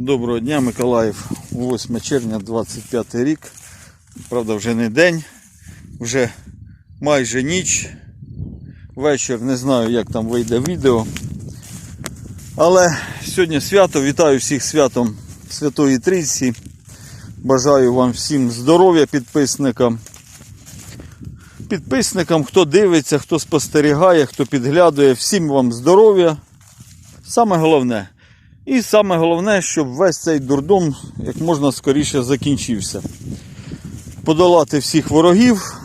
Доброго дня, Миколаїв. 8 червня 25 рік. Правда, вже не день, вже майже ніч. Вечір не знаю, як там вийде відео. Але сьогодні свято. Вітаю всіх святом Святої Трійці. Бажаю вам всім здоров'я підписникам. Підписникам, хто дивиться, хто спостерігає, хто підглядує, всім вам здоров'я. Саме головне. І саме головне, щоб весь цей дурдом як можна скоріше закінчився. Подолати всіх ворогів,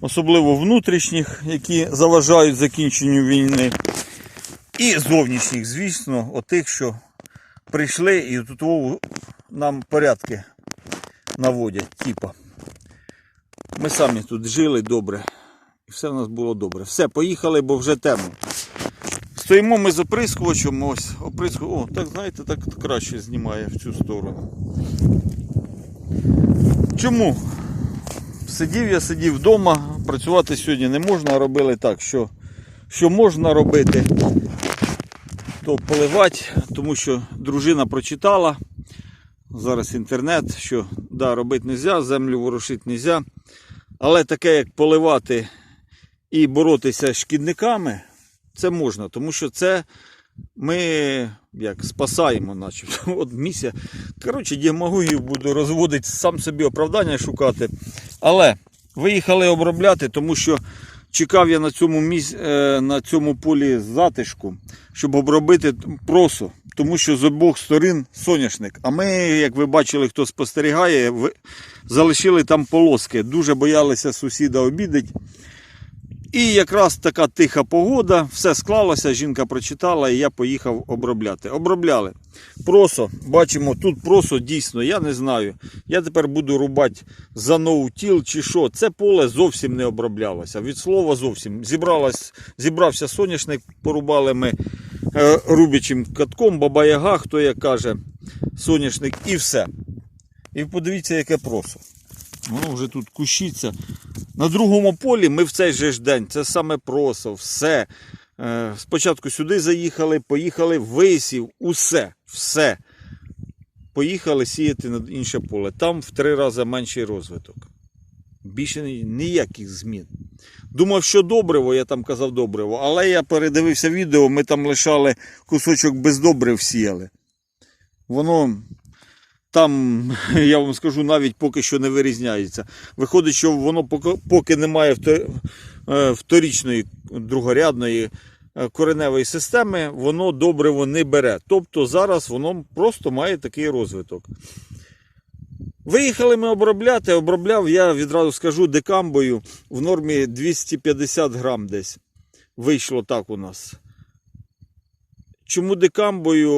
особливо внутрішніх, які заважають закінченню війни. І зовнішніх, звісно, отих, що прийшли і тут нам порядки наводять. Типа. Ми самі тут жили добре. І все в нас було добре. Все, поїхали, бо вже темно. Стоїмо ми з оприскувачем, ось оприскувач. О, так знаєте, так краще знімає в цю сторону. Чому? Сидів я, сидів вдома, працювати сьогодні не можна, робили так, що, що можна робити, то поливати, тому що дружина прочитала. Зараз інтернет, що да, робити не можна, землю ворушити не можна. Але таке, як поливати і боротися з шкідниками, це можна, тому що це ми як спасаємо, начебто. От місія. Коротше, демагогію буду розводити, сам собі оправдання шукати. Але виїхали обробляти, тому що чекав я на цьому міс... е, на цьому полі затишку, щоб обробити просо. Тому що з обох сторін соняшник. А ми, як ви бачили, хто спостерігає, залишили там полоски. Дуже боялися сусіда обідати. І якраз така тиха погода, все склалося, жінка прочитала, і я поїхав обробляти. Обробляли. Просо, бачимо, тут просо дійсно, я не знаю. Я тепер буду рубати за ноутіл чи що. Це поле зовсім не оброблялося. Від слова зовсім. Зібралась, зібрався соняшник, порубали ми е, рубячим катком, баба-яга, хто як каже, соняшник, і все. І подивіться, яке просо. Воно вже тут кущиться. На другому полі ми в цей же ж день, це саме просо, все. Е, Спочатку сюди заїхали, поїхали, висів, усе, все. Поїхали сіяти на інше поле. Там в три рази менший розвиток. Більше ніяких змін. Думав, що добриво, я там казав добриво, але я передивився відео, ми там лишали кусочок без добрив сіяли. Воно там, я вам скажу, навіть поки що не вирізняється. Виходить, що воно поки, поки немає е, вторічної другорядної е, кореневої системи, воно добриво не бере. Тобто зараз воно просто має такий розвиток. Виїхали ми обробляти, обробляв я відразу скажу декамбою в нормі 250 грам десь. Вийшло так у нас. Чому декамбою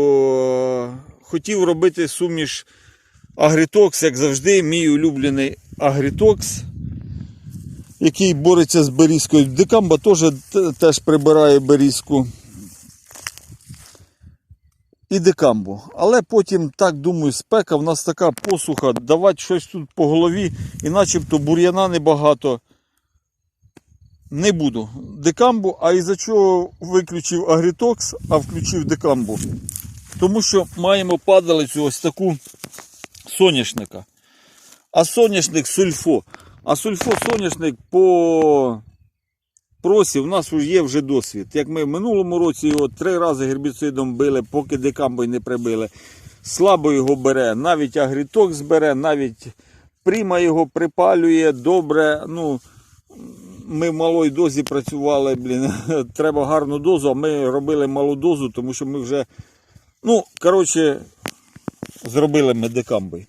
Е, хотів робити суміш Агрітокс, як завжди, мій улюблений Агрітокс, який бореться з берізкою. Декамба теж, теж прибирає берізку. І декамбу. Але потім, так думаю, спека, в нас така посуха, давати щось тут по голові, і начебто бур'яна небагато. Не буду. Декамбу, а із-за чого виключив Агрітокс, а включив декамбу? Тому що маємо падалицю ось таку соняшника. А соняшник сульфо. А сульфо соняшник по просі в нас є вже досвід. Як ми в минулому році його три рази гербіцидом били, поки декамбой не прибили. Слабо його бере, навіть агрітокс бере, навіть пріма його припалює добре. Ну, ми в малій дозі працювали, блін, треба гарну дозу, а ми робили малу дозу, тому що ми вже, ну, коротше, зробили ми декамбой.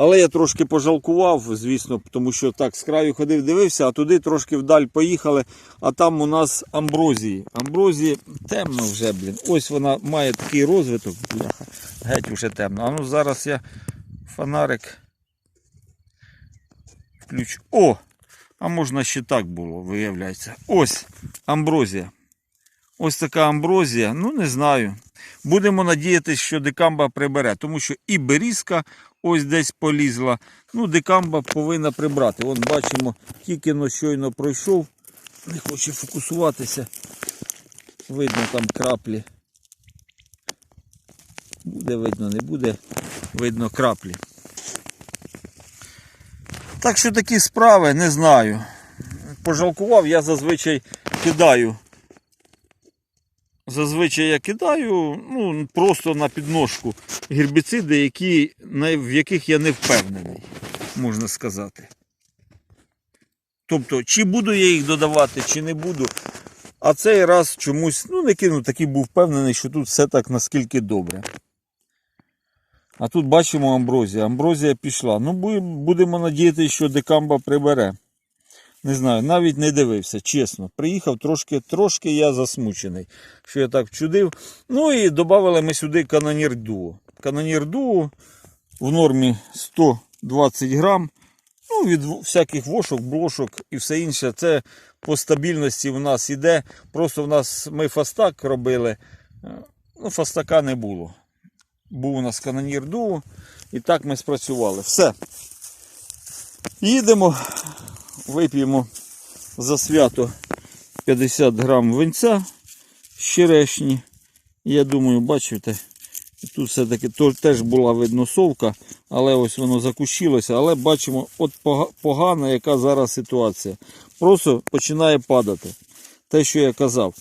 Але я трошки пожалкував, звісно, тому що так з краю ходив, дивився, а туди трошки вдаль поїхали, а там у нас амброзії. Амброзії темно вже, блін. Ось вона має такий розвиток, бляха, геть вже темно. А ну зараз я фонарик включу. О! А можна ще так було, виявляється. Ось амброзія. Ось така амброзія, ну не знаю. Будемо надіятися, що декамба прибере, тому що і берізка ось десь полізла. Ну, декамба повинна прибрати. Вон бачимо, тільки но щойно пройшов. Не хоче фокусуватися. Видно там краплі. Буде видно, не буде видно краплі. Так що такі справи, не знаю. Пожалкував, я зазвичай кидаю. Зазвичай я кидаю ну, просто на підножку гербіциди, які, в яких я не впевнений, можна сказати. Тобто, чи буду я їх додавати, чи не буду. А цей раз чомусь ну, не кинув, такий був впевнений, що тут все так наскільки добре. А тут бачимо амброзія. Амброзія пішла. Ну, будемо надіятися, що декамба прибере. Не знаю, навіть не дивився, чесно. Приїхав трошки, трошки я засмучений, що я так вчудив. Ну і додали ми сюди канонір дуо. Канонір дуо в нормі 120 грам. Ну, від всяких вошок, блошок і все інше. Це по стабільності в нас іде. Просто в нас ми фастак робили. е, Ну, фастака не було. Був у нас канонір дуо. І так ми спрацювали. Все. Їдемо, вип'ємо за свято 50 грам винця з черешні. Я думаю, бачите, тут все-таки теж була видно совка, але ось воно закущилося. Але бачимо, от погана, яка зараз ситуація. Просто починає падати. Те, що я казав.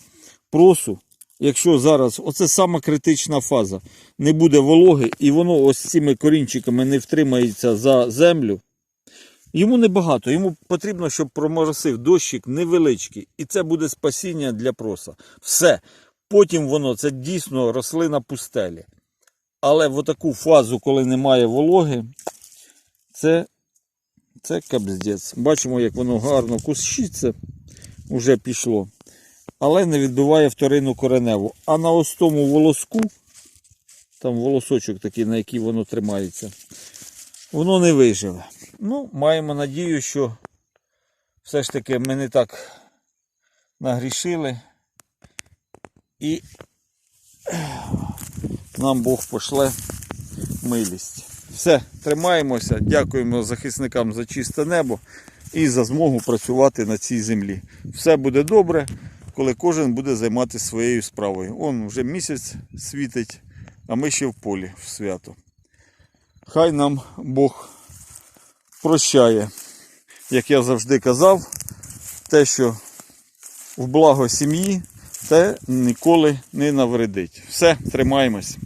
Просу, якщо зараз, оце сама критична фаза, не буде вологи, і воно ось цими корінчиками не втримається за землю. Йому небагато, йому потрібно, щоб проморосив дощик невеличкий. І це буде спасіння для проса. Все. Потім воно це дійсно рослина пустелі. Але в таку фазу, коли немає вологи, це, це капздець. Бачимо, як воно гарно кущиться, вже пішло. Але не відбиває вторинну кореневу. А на ось тому волоску, там волосочок такий, на який воно тримається, воно не виживе. Ну, маємо надію, що все ж таки ми не так нагрішили. І нам Бог пошле милість. Все, тримаємося, дякуємо захисникам за чисте небо і за змогу працювати на цій землі. Все буде добре, коли кожен буде займатися своєю справою. Он вже місяць світить, а ми ще в полі в свято. Хай нам Бог прощає, як я завжди казав, те, що в благо сім'ї, те ніколи не навредить. Все, тримаємось.